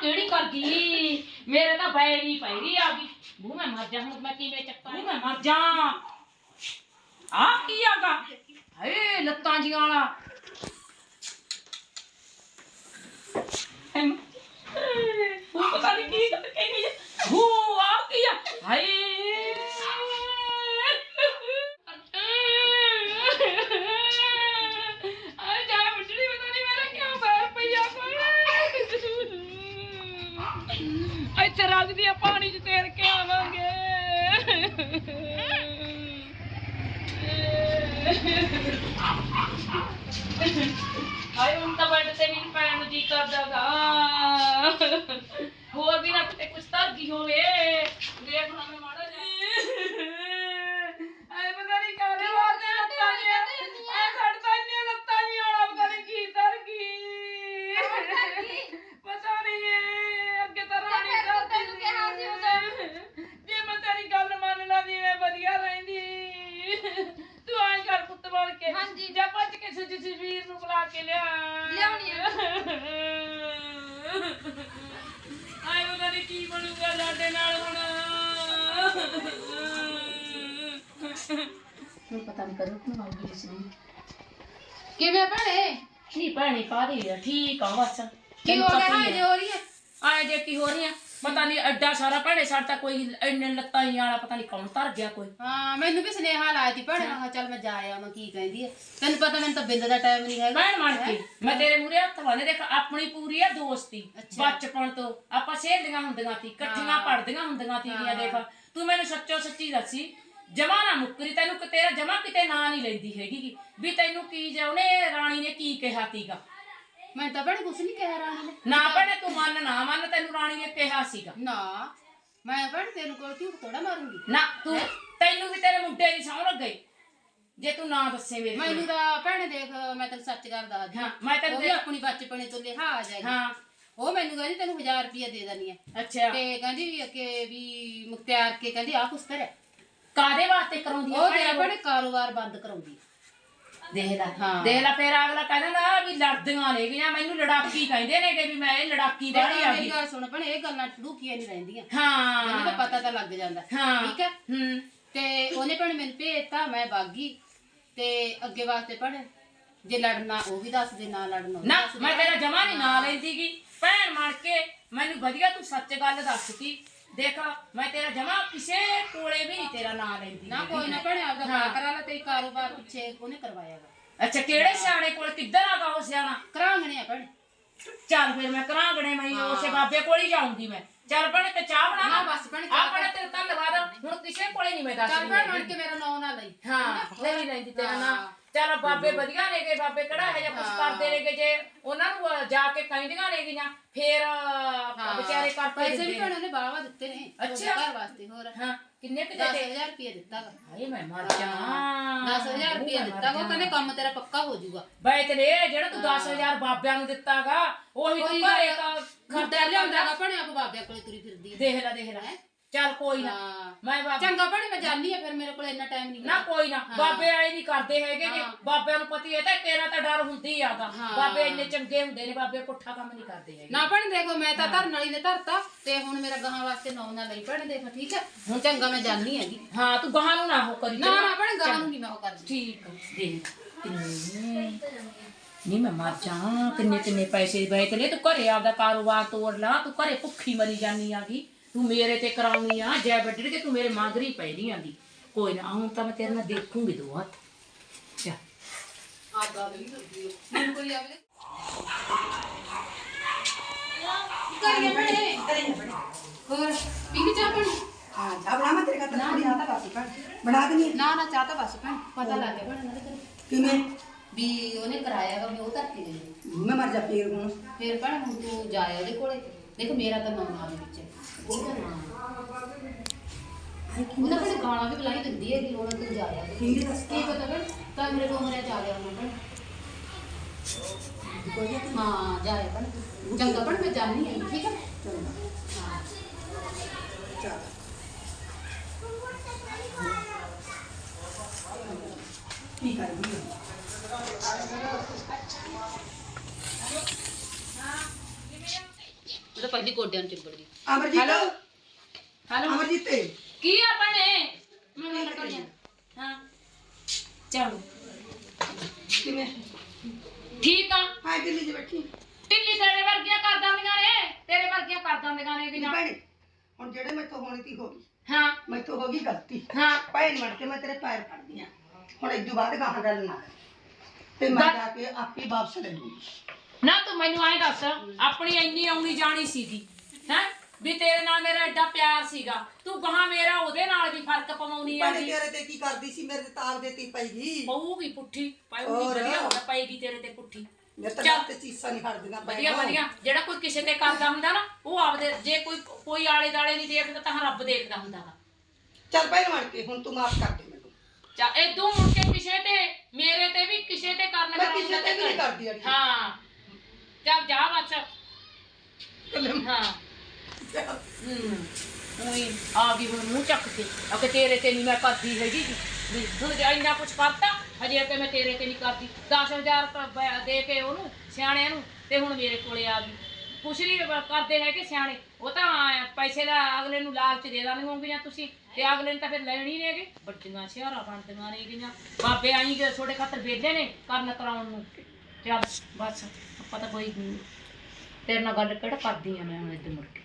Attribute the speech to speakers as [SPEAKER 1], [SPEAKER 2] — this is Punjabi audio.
[SPEAKER 1] ਕਿਹੜੀ ਕਰ ਗਈ? ਮੇਰੇ ਤਾਂ ਬੈਰੀ ਪੈਰੀ ਆ ਗਈ। ਬੂ ਮੈਂ ਮਰ ਜਾ ਹੁਣ, ਮੈਂ ਕਿਵੇਂ ਚੱਪਾ ਬੂ ਮੈਂ ਮਰ ਜਾ। ਆ ਕੀ ਆਗਾ ਹੇ ਲੱਤਾਂ ਜੀਆਂ ਵਾਲਾ। ਇੱਥੇ ਰੱਖ ਪਾਣੀ ਚ ਤੇਰ ਕੇ ਆਵਾਂਗੇ। ਹਾਏ, ਹੁਣ ਤਾਂ ਬੈਠ ਤੇ ਨਹੀਂ ਪੈਣ ਨੂੰ ਜੀ ਕਰਦਾਗਾ ਹੋਰ ਵੀ ਨਾ ਕਿਤੇ ਕੁਛ ਧਰਦੀ ਹੋਵੇ। ਦੇਖ ਨਾ ਮੈਂ ਮਾੜਾ ਜਿਹਾ ਆਏ ਪਤਾ ਨਹੀਂ ਕਾਹਦੇ ਵਾਸਤੇ ਲੱਤਾਂ ਨਹੀਂ ਐ ਖੜਦਾ ਨਹੀਂ ਲੱਤਾਂ ਨਹੀਂ ਆਉਣਾ ਪਤਾ ਨਹੀਂ ਕੀ ਧਰ ਗਈ ਪਤਾ ਨਹੀਂ ਇਹ ਅੱਗੇ ਤਾਂ ਰਾਣੀ
[SPEAKER 2] ਫਿਰ ਤੂੰ
[SPEAKER 1] ਕਰਦੀ
[SPEAKER 2] ਤੈਨੂੰ ਕਿਹਾ ਸੀ ਉਦੋਂ।
[SPEAKER 1] ਜੇ ਮੈਂ ਤੇਰੀ ਗੱਲ ਮੰਨ ਲੈਂਦੀ ਮੈਂ ਵਧੀਆ ਰਹਿੰਦੀ ਤੂੰ ਆਂ ਕਰ ਪੁੱਤ ਬਣ ਕੇ
[SPEAKER 2] ਹਾਂਜੀ।
[SPEAKER 1] ਜਾ ਭੱਜ ਕੇ ਸੁਜ ਸੁਜਵੀਰ ਨੂੰ ਬੁਲਾ ਕੇ ਲਿਆ।
[SPEAKER 2] ਲਿਆਉਣੀ ਆ।
[SPEAKER 1] ਆਏ ਪਤਾ ਨਹੀਂ ਕੀ ਬਣੂਗਾ ਸਾਡੇ ਨਾਲ ਹੁਣ?
[SPEAKER 2] ਹੁਣ ਪਤਾ ਨਹੀਂ ਕਦੋਂ ਕਿਉਂ ਆਉਗੀ ਇਸ ਨੂੰ ਕਿਵੇਂ ਭੈਣੇ?
[SPEAKER 1] ਨਹੀਂ ਭੈਣੇ ਕਾਦੀ ਆ? ਠੀਕ ਆ ਬਸ।
[SPEAKER 2] ਕੀ ਹੋ ਗਿਆ? ਹਾਂ ਜੇ ਹੋ ਰਹੀ ਹੈ
[SPEAKER 1] ਆਏ ਜੇ ਕੀ ਹੋ ਰਹੀ ਆ? ਪਤਾ ਨਹੀਂ ਐਡਾ ਸਾਰਾ ਭੈਣੇ ਸਾਡਾ ਕੋਈ ਇੰਨੇ ਲੱਤਾਂ ਹੀ ਵਾਲਾ ਪਤਾ ਨਹੀਂ ਕੌਣ ਧਰ ਗਿਆ ਕੋਈ।
[SPEAKER 2] ਹਾਂ ਮੈਨੂੰ ਵੀ ਸੁਨੇਹਾ ਲਾਇਆ ਸੀ ਭੈਣੇ ਮੈਂ ਕਿਹਾ ਚੱਲ ਮੈਂ ਜਾ ਆਵਾਂ ਕੀ ਕਹਿੰਦੀ ਹੈ ਤੈਨੂੰ ਪਤਾ ਮੈਨੂੰ ਤਾਂ ਬਿੰਦ ਦਾ ਟਾਈਮ ਨਹੀਂ ਹੈਗਾ।
[SPEAKER 1] ਭੈਣ ਬਣ ਕੇ ਮੈਂ ਤੇਰੇ ਮੂਰੇ ਹੱਥ ਬੰਨੇ ਦੇਖ ਆਪਣੀ ਪੂਰੀ ਆ ਦੋਸਤੀ
[SPEAKER 2] ਅੱਛਾ।
[SPEAKER 1] ਬਚਪਨ ਤੋਂ। ਆਪਾਂ ਸਹੇਲੀਆਂ ਹੁੰਦੀਆਂ ਸੀ ਇਕੱਠੀਆਂ ਪੜ੍ਹਦੀਆਂ ਹੁੰਦੀਆਂ ਸੀਗੀਆਂ ਦੇਖ। ਤੂੰ ਮੈਨੂੰ ਸੱਚੋ ਸੱਚੀ ਦੱਸੀ ਜਮਾ ਨਾ ਮੁੱਕਰੀ ਤੈਨੂੰ ਕਿ ਤੇਰਾ ਜਮਾ ਕਿਤੇ ਨਾਂ ਨਹੀਂ ਲੈਂਦੀ ਹੈਗੀ। ਗੀ। ਵੀ ਤੈਨੂੰ ਕੀ ਜੇ ਉਹਨੇ ਰਾਣੀ ਨੇ ਕੀ ਕਿਹਾ ਸੀਗਾ।
[SPEAKER 2] ਮੈਂ ਤਾਂ ਭੈਣੇ ਕੁਛ ਨਹੀਂ ਕਿਹਾ ਰਾਣੀ ਨੇ
[SPEAKER 1] ਨਾ ਭੈਣੇ ਤੂੰ ਮੰਨ ਨਾ ਮੰਨ ਤੈਨੂੰ ਰਾਣੀ ਨੇ ਕਿਹਾ ਸੀਗਾ।
[SPEAKER 2] ਨਾ ਮੈਂ ਭੈਣੇ ਤੈਨੂੰ ਕੋਲ ਝੂਠ ਥੋੜਾ ਮਾਰੂੰਗੀ।
[SPEAKER 1] ਨਾ ਤੂੰ ਤੈਨੂੰ ਵੀ ਤੇਰੇ ਮੁੰਡੇ ਦੀ ਸਹੁੰ ਲੱਗ। ਗਈ ਜੇ ਤੂੰ ਨਾ ਦੱਸੇ ਮੇਰੇ
[SPEAKER 2] ਮੈਨੂੰ ਤਾਂ ਭੈਣੇ ਦੇਖ ਮੈਂ ਤੈਨੂੰ ਸੱਚ ਗੱਲ ਦੱਸਦੀ
[SPEAKER 1] ਹਾਂ। ਮੈਂ
[SPEAKER 2] ਉਹ
[SPEAKER 1] ਤੈਨੂੰ ਦੇਖ-
[SPEAKER 2] ਆਪਣੀ ਬਚਪਨੇ ਤੋਂ ਲਿਹਾ ਆ ਜਾਏਗੀ
[SPEAKER 1] ਹਾਂ।
[SPEAKER 2] ਉਹ ਮੈਨੂੰ ਕਹਿੰਦੀ ਤੈਨੂੰ 1000 ਰੁਪਏ ਦੇ ਦੇਣੀ ਹੈ।
[SPEAKER 1] ਅੱਛਾ।
[SPEAKER 2] ਤੇ ਕਹਿੰਦੀ ਵੀ ਕਿ ਵੀ ਮੁਖਤਿਆਰ ਕੇ ਕਹਿੰਦੀ ਆ ਕੁਛ ਕਰਿਆ।
[SPEAKER 1] ਕਾਦੇ ਵਾਸਤੇ ਕਰਾਉਂਦੀ ਆ
[SPEAKER 2] ਉਹ ਤੇਰਾ
[SPEAKER 1] ਉਹ?
[SPEAKER 2] ਭੈਣੇ ਕਾਰੋਬਾਰ ਬੰਦ ਕਰਾਉਂਦੀ ਹੈ।
[SPEAKER 1] ਦੇਖ ਲੈ।
[SPEAKER 2] ਹਾਂ।
[SPEAKER 1] ਦੇਖ ਲੈ ਫੇਰ ਅਗਲਾ ਕਹਿੰਦਾ ਨਾ ਵੀ ਲੜਦੀਆਂ ਨੇ ਗੀਆਂ ਮੈਨੂੰ ਲੜਾਕੀ ਕਹਿੰਦੇ ਨੇ ਕਿ ਵੀ ਮੈਂ ਇਹ ਲੜਾਕੀ ਦੇਣੀ ਆ
[SPEAKER 2] ਮੇਰੀ
[SPEAKER 1] ਗਈ।
[SPEAKER 2] ਗੱਲ ਸੁਣ ਭੈਣੇ ਇਹ ਗੱਲਾਂ ਟੜੂਕੀਆਂ ਨਹੀਂ ਰਹਿੰਦੀਆਂ।
[SPEAKER 1] ਹਾਂ।
[SPEAKER 2] ਮੈਨੂੰ ਤਾਂ ਪਤਾ ਤਾਂ ਲੱਗ ਜਾਂਦਾ।
[SPEAKER 1] ਹਾਂ।
[SPEAKER 2] ਠੀਕ ਹੈ?
[SPEAKER 1] ਹੂੰ।
[SPEAKER 2] ਤੇ ਉਹਨੇ ਭੈਣੇ ਮੈਨੂੰ ਭੇਜਤਾ ਮੈਂ ਬਾਗੀ। ਤੇ ਅੱਗੇ ਵਾਸਤੇ ਭੈਣੇ ਜੇ ਲੜਨਾ ਉਹ ਵੀ ਦੱਸ ਦੇ ਨਾ ਲੜਨਾ ਉਹ ਵੀ
[SPEAKER 1] ਨਾ
[SPEAKER 2] ਦੱਸ ਦੇ।
[SPEAKER 1] ਮੈਂ ਤੇਰਾ ਜਮਾ ਨਹੀਂ ਨਾ ਲੈਂਦੀਗੀ ਭੈਣ ਮਣ ਕੇ ਮੈਨੂੰ ਵਧੀਆ ਤੂੰ ਸੱਚ ਗੱਲ ਦੱਸਤੀ। ਦੇਖ ਮੈਂ ਤੇਰਾ ਜਮਾ ਕਿਸੇ ਕੋਲੇ ਵੀ ਨਹੀਂ ਤੇਰਾ ਨਾਂ ਲੈਂਦੀ
[SPEAKER 2] ਨਾ ਕੋਈ ਨਾ ਭੈਣੇ ਆਪਦਾ
[SPEAKER 1] ਹਾਂ।
[SPEAKER 2] ਕਰਾ ਲੈ ਤੇਰੀ ਕਾਰੋਬਾਰ ਪਿੱਛੇ ਉਹਨੇ ਕਰਵਾਇਆ ਵਾ।
[SPEAKER 1] ਅੱਛਾ ਕਿਹੜੇ ਸਿਆਣੇ ਕੋਲ ਕਿੱਧਰ ਆਗਾ ਉਹ ਸਿਆਣਾ?
[SPEAKER 2] ਕਰਾਂਗਣੇ ਆ ਭੈਣੇ।
[SPEAKER 1] ਚੱਲ ਫਿਰ ਮੈਂ ਕਰਾਂਗਣੇ ਮੈਂ ਉਸੇ ਬਾਬੇ ਕੋਲ ਹੀ ਜਾਊਂਗੀ ਮੈਂ। ਚੱਲ ਭੈਣੇ ਤੇ ਚਾਹ ਬਣਾ
[SPEAKER 2] ਨਾ ਬਸ ਭੈਣੇ ਚਾਹ
[SPEAKER 1] ਆਪਣੇ ਤੇਰੇ ਧੰਨਵਾਦ। ਹੁਣ ਕਿਸੇ ਕੋਲੇ ਨਹੀਂ ਮੈਂ ਦੱਸਦੀ
[SPEAKER 2] ਚੱਲ ਭੈਣ
[SPEAKER 1] ਹੈਗੀ।
[SPEAKER 2] ਬਣ ਕੇ ਮੇਰਾ ਨਾਂ ਨਾ ਲਈ।
[SPEAKER 1] ਹਾਂ ਨਹੀਂ ਲੈਂਦੀ ਤੇਰਾ। ਨਾਂ। ਚੱਲ ਬਾਬੇ ਵਧੀਆ ਨੇ ਗਏ ਬਾਬੇ ਕਿਹੜਾ ਹੈ ਜਾਂ
[SPEAKER 2] ਹਾਂ।
[SPEAKER 1] ਕਰਦੇ ਨੇ ਜੇ। ਉਹਨਾਂ ਨੂੰ ਅਹ, ਜਾ ਕੇ ਕਹਿੰਦੀਆਂ ਨੇ ਗਈਆਂ ਫੇਰ ਅਹ, ਵਿਚਾਰੇ ਕਰ
[SPEAKER 2] ਪੈਸੇ ਵੀ ਭੈਣੇ ਨੇ ਬਾਵਾ ਦਿੱਤੇ ਨੇ।
[SPEAKER 1] ਅੱਛਾ।
[SPEAKER 2] ਘਰ ਵਾਸਤੇ ਹੋਰ।
[SPEAKER 1] ਹਾਂ ਕਿੰਨੇ ਕਿ ਦਿੱਤੇ
[SPEAKER 2] 10000 ਰੁਪਏ ਦਿੱਤਾ ਵਾ।
[SPEAKER 1] ਹਾਏ ਮੈਂ ਮਰ ਜਾ
[SPEAKER 2] 10000 ਰੁਪਏ ਦਿੱਤਾ ਉਹ ਕਹਿੰਦੇ ਕੰਮ ਤੇਰਾ ਪੱਕਾ ਹੋ ਜਾਊਗਾ।
[SPEAKER 1] ਬਈ ਤੇ ਜਿਹੜਾ ਤੂੰ 10000 ਬਾਬਿਆਂ ਨੂੰ ਦਿੱਤਾਗਾ ਉਹੀ ਤੂੰ
[SPEAKER 2] ਕੋਈ
[SPEAKER 1] ਘਰੇ ਤਾਂ
[SPEAKER 2] ਖਰਚਾ
[SPEAKER 1] ਖਰਚਾ
[SPEAKER 2] ਲਿਆਉਂਦਾਗਾ ਭੈਣੇ ਆਪ ਬਾਬਿਆਂ ਕੋਲੇ ਤੁਰੀ ਫਿਰਦੀ ਹੈ
[SPEAKER 1] ਦੇਖ ਲੈ ਦੇਖ ਲੈ। ਚੱਲ ਕੋਈ ਨਾ।
[SPEAKER 2] ਹਾਂ।
[SPEAKER 1] ਮੈਂ ਬਾਬਾ
[SPEAKER 2] ਚੰਗਾ ਭੈਣੇ ਮੈਂ ਜਾਣੀ ਆ ਫਿਰ ਮੇਰੇ ਕੋਲ ਇੰਨਾ ਟਾਈਮ ਨਹੀਂ
[SPEAKER 1] ਨਾ ਕੋਈ ਨਾ ਬਾਬੇ ਆਏ ਨਹੀਂ ਕਰਦੇ ਹੈਗੇ ਗੇ।
[SPEAKER 2] ਹਾਂ।
[SPEAKER 1] ਬਾਬਿਆਂ ਨੂੰ ਪਤੀ ਹੈ ਤਾਂ ਤੇਰਾ ਤਾਂ ਡਰ ਹੁੰਦੀ ਆਗਾ
[SPEAKER 2] ਹਾਂ।
[SPEAKER 1] ਬਾਬੇ ਇੰਨੇ ਚੰਗੇ ਹੁੰਦੇ ਨੇ ਬਾਬੇ ਪੁੱਠਾ ਕੰਮ ਨਹੀਂ ਕਰਦੇ ਹੈਗੇ।
[SPEAKER 2] ਨਾ ਭੈਣੇ ਦੇਖੋ ਮੈਂ ਤਾਂ ਧਰਨ ਵਾਲੀ ਨੇ ਧਰਤਾ ਤੇ ਹੁਣ ਮੇਰਾ ਗਾਹਾਂ ਵਾਸਤੇ ਨੌ ਨਾ ਲਈ ਭੈਣੇ ਦੇਖ ਠੀਕ ਹੈ ਹੁਣ ਚੰਗਾ ਮੈਂ ਜਾਣੀ ਹੈਗੀ।
[SPEAKER 1] ਹਾਂ ਤੂੰ ਗਾਹਾਂ ਨੂੰ ਨਾ ਹੋ ਕਰੀ
[SPEAKER 2] ਨਾ ਨਾ ਭੈਣੇ ਗਾਹਾਂ ਨੂੰ ਨਹੀਂ ਮੈਂ ਉਹ ਕਰਦੀ।
[SPEAKER 1] ਠੀਕ ਆ, ਦੇਖ ਕਿੰਨੇ ਨਹੀਂ ਮੈਂ ਮਰ ਜਾ। ਕਿੰਨੇ ਕਿੰਨੇ ਪੈਸੇ ਬੈ ਤੇ ਲੈ ਤੂੰ ਘਰੇ ਆਪਦਾ ਕਾਰੋਬਾਰ ਤੋੜ ਲਾ। ਤੂੰ ਘਰੇ ਭੁੱਖੀ ਮਰੀ ਜਾਨੀ ਆਗੀ ਤੂੰ ਮੇਰੇ ਤੇ ਕਰਾਉਣੀ ਆ ਜੈ ਬੱਡੀ ਤੇ ਤੂੰ ਮੇਰੇ ਮਾਂਗਰੀ ਪੈਣੀ ਆਗੀ ਕੋਈ ਨਾ ਹੁਣ ਤਾਂ ਮੈਂ ਤੇਰੇ ਨਾਲ ਦੇਖੂੰਗੀ ਦੋ ਹੱਥ ਚਾ
[SPEAKER 2] ਆਦਾ ਵੀ ਕਰਦੀ ਮੈਨੂੰ ਕੋਈ ਆਵੇ ਕਰੀਏ ਭੈਣੇ
[SPEAKER 3] ਕਰੇ ਬੜੇ
[SPEAKER 2] ਹੋਰ ਪੀਣੀ ਚਾਹ ਪਾਣੀ
[SPEAKER 3] ਹਾਂ ਚਾਹ ਬਣਾ ਮੈਂ ਤੇਰੇ ਖਾਤਰ ਥੋੜੀ ਆਤਾ ਬਾਸੀ ਪੜ ਬਣਾ ਦਨੀ
[SPEAKER 2] ਨਾ ਨਾ ਚਾਹ ਤਾਂ ਬਸ ਭੈਣ ਪਤਾ ਲੱਗ ਗਿਆ ਭੈਣੇ ਨਾਲੇ ਤੈਨੂੰ
[SPEAKER 3] ਕਿਵੇਂ
[SPEAKER 2] ਵੀ ਉਹਨੇ ਕਰਾਇਆ ਵਾ ਵੀ ਉਹ ਧਰ ਕੇ ਗਈ
[SPEAKER 3] ਮੈਂ ਮਰ ਜਾ ਫੇਰ ਹੁਣ
[SPEAKER 2] ਫਿਰ ਭੈਣ ਹੁਣ ਤੂੰ ਜਾਇਆ ਉਹਦੇ ਕੋਲੇ ਦੇਖ ਮੇਰਾ ਤਾਂ ਨਾਮ ਨਾਲ ਵਿੱਚ ਹੈ। ਉਹਦਾ ਨਾਮ ਉਹਨਾਂ ਕੋਲ ਗਾਣਾ ਵੀ ਬੁਲਾਈ ਦਿੰਦੀ ਹੈ ਕਿ ਉਹਨਾਂ ਤੂੰ ਜਾਇਆ
[SPEAKER 3] ਕੀ ਦੱਸ
[SPEAKER 2] ਕੀ ਪਤਾ ਭੈਣ ਤਾਂ ਮੇਰੇ ਕੋਲ ਮਰਿਆ ਜਾ ਰਿਹਾ ਉਹਨਾਂ ਭੈਣ।
[SPEAKER 3] ਕੋਈ ਨਹੀਂ
[SPEAKER 2] ਹਾਂ ਜਾਇਆ ਭੈਣ ਤੂੰ। ਚੰਗਾ ਭੈਣ ਮੈਂ ਜਾਣੀ ਹੈ ਠੀਕ ਹੈ?
[SPEAKER 3] ਚੰਗਾ।
[SPEAKER 2] ਹਾਂ
[SPEAKER 3] ਚਾਹ ਕੀ ਕਰਦੀ ਹੈ?
[SPEAKER 2] ਪਹਿਲੀ ਗੋਡਿਆਂ ਨੂੰ ਚਿੰਬੜ ਗਈ।
[SPEAKER 3] ਅਮਰਜੀਤ
[SPEAKER 1] ਹੈਲੋ
[SPEAKER 3] ਅਮਰਜੀਤ ਤੇ
[SPEAKER 1] ਕੀ ਆ ਭੈਣੇ? ਮੈਂ ਗੱਲ ਕਰੀ ਆ। ਹਾਂ। ਚਲੋ।
[SPEAKER 3] ਕਿਵੇਂ?
[SPEAKER 1] ਠੀਕ ਆ।
[SPEAKER 3] ਹਾਂ ਦਿੱਲੀ 'ਚ ਬੈਠੀ।
[SPEAKER 1] ਢਿੱਲੀ ਤੇਰੇ ਵਰਗੀਆਂ ਕਰ ਦਿੰਦੀਆਂ ਨੇ। ਤੇਰੇ ਵਰਗੀਆਂ ਕਰ ਦਿੰਦੀਆਂ ਨੇ ਕਿ ਨਾ
[SPEAKER 3] ਭੈਣੇ? ਹੁਣ ਜਿਹੜੇ ਮੈਥੋਂ ਹੋਣੀ ਤੀ ਹੋ ਗਈ।
[SPEAKER 1] ਹਾਂ।
[SPEAKER 3] ਮੈਥੋਂ ਹੋ ਗਈ ਗਲਤੀ।
[SPEAKER 1] ਹਾਂ।
[SPEAKER 3] ਭੈਣ ਬਣ ਕੇ ਮੈਂ ਤੇਰੇ ਪੈਰ ਫੜਦੀ ਆ। ਹੁਣ ਇਦੋਂ ਬਾਅਦ ਗਾਹਾਂ ਗੱਲ ਨਾ ਕਰ। ਤੇ ਮੈਂ ਜਾ ਕੇ ਆਪੇ ਵਾਪਸ ਲੈ ਲੂੰਗੀ।
[SPEAKER 1] ਨਾ ਤੂੰ ਮੈਨੂੰ ਐਂ ਦੱਸ ਆਪਣੀ ਇੰਨੀ ਆਉਣੀ ਜਾਣੀ ਸੀਗੀ ਹੈ? ਵੀ ਤੇਰੇ ਨਾਲ ਮੇਰਾ ਐਡਾ ਪਿਆਰ ਸੀਗਾ। ਤੂੰ ਗਾਹਾਂ ਮੇਰਾ ਉਹਦੇ ਨਾਲ ਵੀ ਫ਼ਰਕ ਪਵਾਉਣੀ ਆ
[SPEAKER 3] ਭੈਣੇ ਤੇਰੇ ਤੇ ਕੀ ਕਰਦੀ ਸੀ? ਮੇਰੇ ਤੇ ਤਾਰ ਦੇਤੀ ਪਈਗੀ।
[SPEAKER 1] ਪਊਗੀ ਪੁੱਠੀ
[SPEAKER 3] ਹੋਰ।
[SPEAKER 1] ਵਧੀਆ ਹੋਣਾ ਪਏਗੀ ਤੇਰੇ ਤੇ ਪੁੱਠੀ।
[SPEAKER 3] ਮੇਰੇ ਤਾਂ
[SPEAKER 1] ਚੱਲ।
[SPEAKER 3] ਲੱਤ ਤੇ ਚੀਸਾਂ ਨਹੀਂ ਹਟਦੀਆਂ
[SPEAKER 1] ਵਧੀਆ ਵਧੀਆ। ਜਿਹੜਾ ਕੋਈ ਕਿਸੇ ਤੇ ਕਰਦਾ ਹੁੰਦਾ ਨਾ ਉਹ ਆਪਦੇ ਜੇ ਕੋਈ ਕੋਈ ਆਲੇ ਦਾਲੇ ਨਹੀਂ ਦੇਖਦਾ ਤਾਂ ਰੱਬ ਦੇਖਦਾ ਹੁੰਦਾ ਵਾ।
[SPEAKER 3] ਚੱਲ ਭੈਣ ਬਣ ਕੇ ਹੁਣ ਤੂੰ ਮਾਫ ਕਰ ਦੇ ਮੈਨੂੰ।
[SPEAKER 1] ਚਾ ਇਦੋਂ ਮੁੜ ਕੇ ਕਿਸੇ ਤੇ ਮੇਰੇ ਤੇ ਵੀ ਕਿਸੇ ਤੇ ਕਰਨ
[SPEAKER 3] ਮੈਂ ਕਿਸੇ ਤੇ ਵੀ ਨਹੀਂ। ਕਰਦੀ
[SPEAKER 1] ਹਾਂ। ਚੱਲ ਜਾ ਬਸ। ਹਾਂ। ਹੂੰ ਉਹੀ ਆ ਗਈ ਹੁਣ ਮੂੰਹ ਚੱਕ ਕੇ ਅਕੇ ਤੇਰੇ ਤੇ ਨਹੀਂ ਮੈਂ ਕਰਦੀ ਹੈਗੀ ਜੀ। ਵੀ ਤੂੰ ਜੇ ਇੰਨਾ ਕੁਛ ਕਰਤਾ ਹਜੇ ਤੇ ਮੈਂ ਤੇਰੇ ਤੇ ਨਹੀਂ ਕਰਦੀ। 10000 ਰੁਪਏ ਦੇ ਕੇ ਉਹਨੂੰ ਸਿਆਣਿਆਂ ਨੂੰ ਤੇ ਹੁਣ ਮੇਰੇ ਕੋਲੇ ਆ ਗਈ। ਕੁਛ ਨਹੀਂ ਕਰਦੇ ਹੈਗੇ ਸਿਆਣੇ। ਉਹ ਤਾਂ ਪੈਸੇ ਦਾ ਅਗਲੇ ਨੂੰ ਲਾਲਚ ਦੇ ਦਾਂਗੇ ਹੋਣਗੀਆਂ ਤੁਸੀਂ। ਤੇ ਅਗਲੇ ਨੇ ਤਾਂ ਫਿਰ ਲੈਣੀ ਨਹੀਂ ਹੈਗੇ। ਵੱਡੀਆਂ ਸ਼ਹਿਰਾਂ ਬਣਦੀਆਂ ਨੇ ਗਈਆਂ ਬਾਬੇ ਆਈ ਗਏ ਤੁਹਾਡੇ ਖਾਤਰ ਵੇਲੇ ਨੇ ਕਰਨ ਕਰਾਉਣ ਨੂੰ। ਚੱਲ ਬਸ, ਆਪਾਂ ਤਾਂ ਕੋਈ ਤੇਰੇ ਨਾਲ ਗੱਲ ਕਿਹੜਾ ਕਰਦੀ ਆ ਮੈਂ ਹੁਣ ਇੱਧਰ ਮੁੜ ਕੇ।